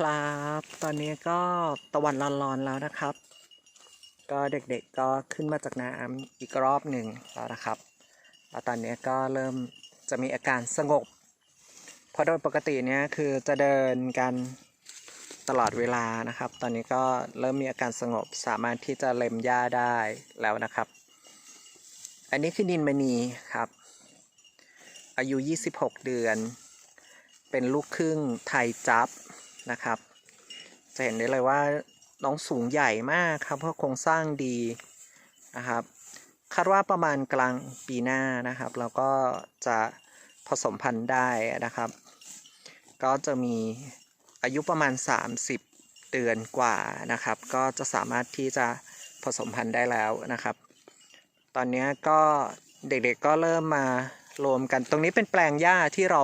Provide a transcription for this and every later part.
ครับ ตอนนี้ก็ตะวันร้อนๆแล้วนะครับ ก็เด็กๆก็ขึ้นมาจากน้ำอีกรอบหนึ่งแล้วนะครับ แล้วตอนนี้ก็เริ่มจะมีอาการสงบ เพราะโดยปกติเนี่ยคือจะเดินกันตลอดเวลานะครับ ตอนนี้ก็เริ่มมีอาการสงบ สามารถที่จะเล็มหญ้าได้แล้วนะครับ อันนี้คือนินมณีครับ อายุ 26 เดือน เป็นลูกครึ่งไทยจับ นะครับ จะเห็นได้เลยว่าน้องสูงใหญ่มากครับเพราะโครงสร้างดีนะครับคาดว่าประมาณกลางปีหน้านะครับแล้วก็จะผสมพันธุ์ได้นะครับ ก็จะมีอายุประมาณ 30 เดือนกว่านะครับ ก็จะสามารถที่จะผสมพันธุ์ได้แล้วนะครับ ตอนนี้ก็เด็กๆก็เริ่มมารวมกันตรงนี้เป็นแปลงหญ้าที่เรา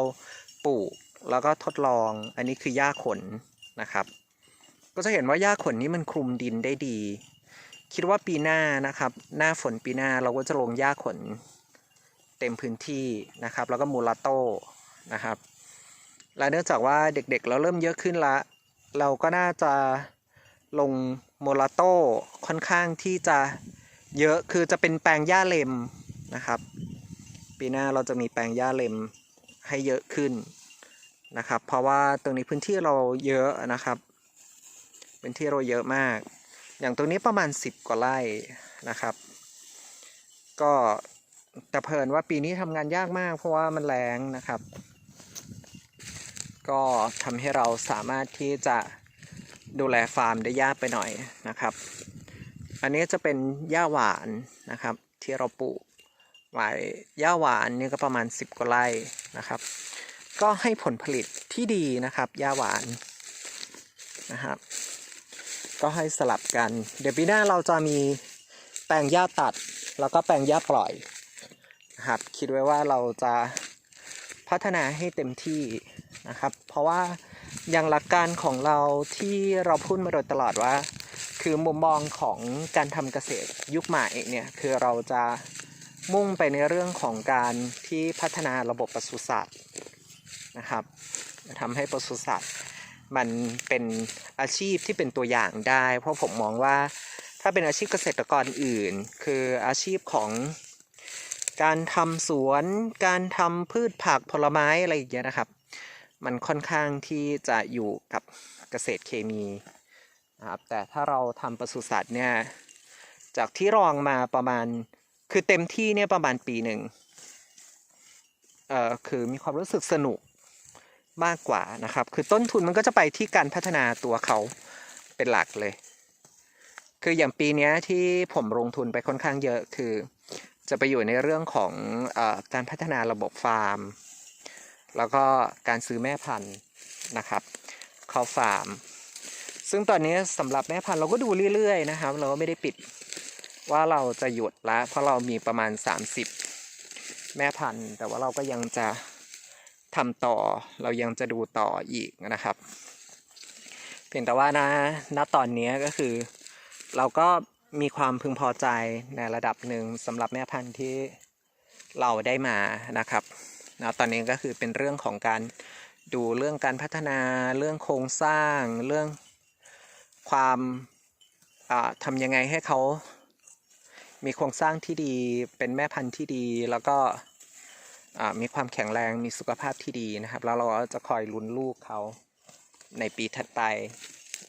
ปลูก แล้วก็ทดลอง อันนี้คือหญ้าขนนะครับ ก็จะเห็นว่าหญ้าขนนี้มันคลุมดินได้ดี คิดว่าปีหน้านะครับ หน้าฝนปีหน้าเราก็จะลงหญ้าขนเต็มพื้นที่นะครับ แล้วก็มูลาโต้นะครับและเนื่องจากว่าเด็กๆ เราเริ่มเยอะขึ้นละ เราก็น่าจะลงโมลาโต้ค่อนข้างที่จะเยอะคือจะเป็นแปลงหญ้าเลมนะครับ ปีหน้าเราจะมีแปลงหญ้าเลมให้เยอะขึ้น นะครับ เพราะว่าตรงนี้พื้นที่เราเยอะนะครับพื้นที่เราเยอะมาก อย่างตรงนี้ประมาณ 10 กว่าไร่นะครับ ก็แต่เพลินว่าปีนี้ทำงานยากมาก เพราะว่ามันแรงนะครับ ก็ทำให้เราสามารถที่จะดูแลฟาร์มได้ยากไปหน่อยนะครับ อันนี้จะเป็นหญ้าหวานนะครับ ที่เราปลูกไว้หญ้าหวานนี่ก็ประมาณ 10กว่าไร่นะครับ ก็ให้ผลผลิตที่ดีนะครับหญ้าหวานนะครับก็ให้สลับกัน เดี๋ยวปีหน้าเราจะมีแปลงหญ้าตัด แล้วก็แปลงหญ้าปล่อยนะครับคิดไว้ว่าเราจะพัฒนาให้เต็มที่นะครับ เพราะว่าอย่างหลักการของเราที่เราพูดมาโดยตลอดว่า คือมุมมองของการทำเกษตรยุคใหม่เนี่ยคือเราจะมุ่งไปในเรื่องของการที่พัฒนาระบบปศุสัตว์ นะครับทำให้ปศุสัตว์มันเป็นอาชีพที่เป็นตัวอย่างได้ เพราะผมมองว่าถ้าเป็นอาชีพเกษตรกรอื่น คืออาชีพของการทำสวน การทำพืชผักผลไม้อะไรอย่างเงี้ยนะครับ มันค่อนข้างที่จะอยู่กับเกษตรเคมีนะครับแต่ถ้าเราทำปศุสัตว์เนี่ยจากที่ลองมาประมาณคือเต็มที่เนี่ยประมาณปีหนึ่งเอ่อคือมีความรู้สึกสนุก มากกว่านะครับ คือต้นทุนมันก็จะไปที่การพัฒนาตัวเขาเป็นหลักเลย คืออย่างปีนี้ที่ผมลงทุนไปค่อนข้างเยอะคือ จะไปอยู่ในเรื่องของอการพัฒนาระบบฟาร์ม แล้วก็การซื้อแม่พันธุ์นะครับเขาฟาร์ม ซึ่งตอนนี้สำหรับแม่พันธุ์เราก็ดูเรื่อยๆนะครับ เราก็ไม่ได้ปิดว่าเราจะหยุดละเพราะเรามีประมาณ 30 แม่พันธุ์ แต่ว่าเราก็ยังจะ ทำต่อเรายังจะดูต่ออีกนะครับ เพียงแต่ว่านะณตอนนี้ก็คือ เราก็มีความพึงพอใจในระดับหนึ่งสำหรับแม่พันธุ์ที่เราได้มานะครับนะตอนนี้ก็คือเป็นเรื่องของการดูเรื่องการพัฒนาเรื่องโครงสร้างเรื่องความทำยังไงให้เขามีโครงสร้างที่ดีเป็นแม่พันธุ์ที่ดีแล้วก็ มีความแข็งแรงมีสุขภาพที่ดีนะครับ แล้วเราก็จะคอยลุ้นลูกเขาในปีถัดไป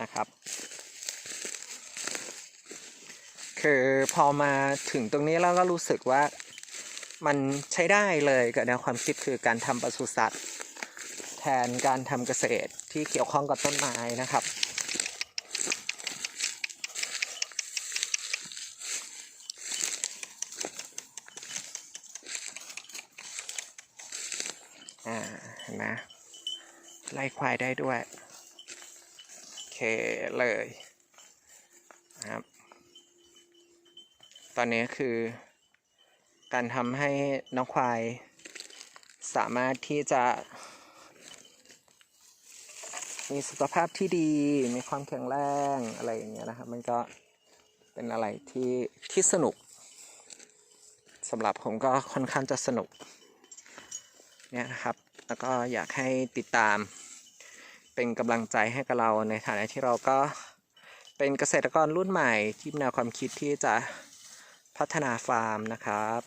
นะครับ คือพอมาถึงตรงนี้แล้วก็รู้สึกว่ามันใช้ได้เลยกับแนวความคิดคือการทำปศุสัตว์ แทนการทำเกษตรที่เกี่ยวข้องกับต้นไม้นะครับ อ่าเห็นไหมไล่ควายได้ด้วย โอเคเลยนะครับ ตอนนี้คือ การทำให้น้องควาย สามารถที่จะ มีสุขภาพที่ดี มีความแข็งแรงอะไรอย่างเงี้ยนะครับ มันก็เป็นอะไรที่ที่สนุกสำหรับผมก็ค่อนข้างจะสนุก เนี่ยนะครับ แล้วก็อยากให้ติดตาม เป็นกำลังใจให้กับเราในฐานะที่เราก็เป็นเกษตรกรรุ่นใหม่ที่มีแนวความคิดที่จะพัฒนาฟาร์มนะครับ